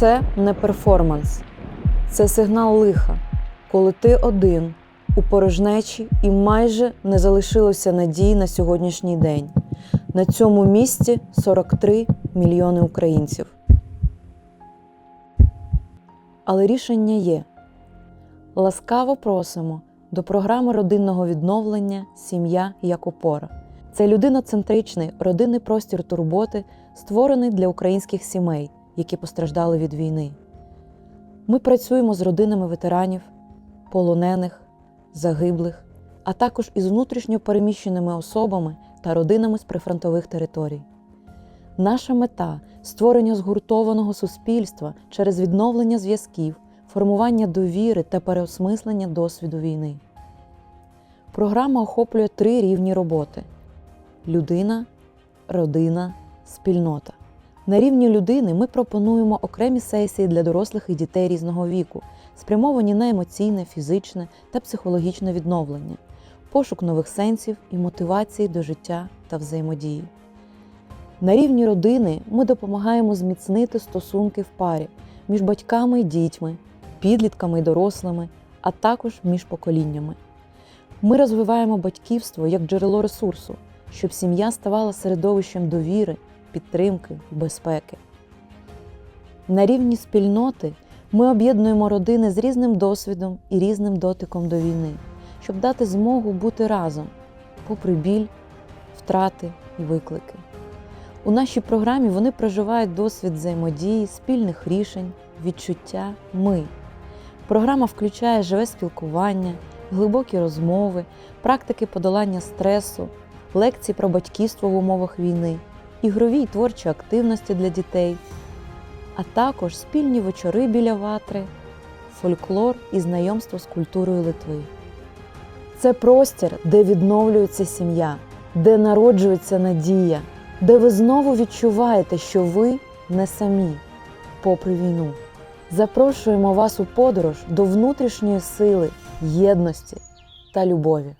Це не перформанс, це сигнал лиха, коли ти один у порожнечі і майже не залишилося надій на сьогоднішній день. На цьому місці 43 мільйони українців. Але рішення є. Ласкаво просимо до програми родинного відновлення Сім'я як опора. Це людиноцентричний родинний простір турботи, створений для українських сімей, які постраждали від війни. Ми працюємо з родинами ветеранів, полонених, загиблих, а також із внутрішньо переміщеними особами та родинами з прифронтових територій. Наша мета створення згуртованого суспільства через відновлення зв'язків, формування довіри та переосмислення досвіду війни. Програма охоплює три рівні роботи: людина, родина, спільнота. На рівні людини ми пропонуємо окремі сесії для дорослих і дітей різного віку, спрямовані на емоційне, фізичне та психологічне відновлення, пошук нових сенсів і мотивації до життя та взаємодії. На рівні родини ми допомагаємо зміцнити стосунки в парі між батьками і дітьми, підлітками і дорослими, а також між поколіннями. Ми розвиваємо батьківство як джерело ресурсу, щоб сім'я ставала середовищем довіри, підтримки безпеки. На рівні спільноти ми об'єднуємо родини з різним досвідом і різним дотиком до війни, щоб дати змогу бути разом, попри біль, втрати і виклики. У нашій програмі вони проживають досвід взаємодії, спільних рішень, відчуття ми. Програма включає живе спілкування, глибокі розмови, практики подолання стресу, лекції про батьківство в умовах війни, ігрові й творчі активності для дітей, а також спільні вечори біля ватри, фольклор і знайомство з культурою Литви. Це простір, де відновлюється сім'я, де народжується надія, де ви знову відчуваєте, що ви не самі, попри війну. Запрошуємо вас у подорож до внутрішньої сили, єдності та любові.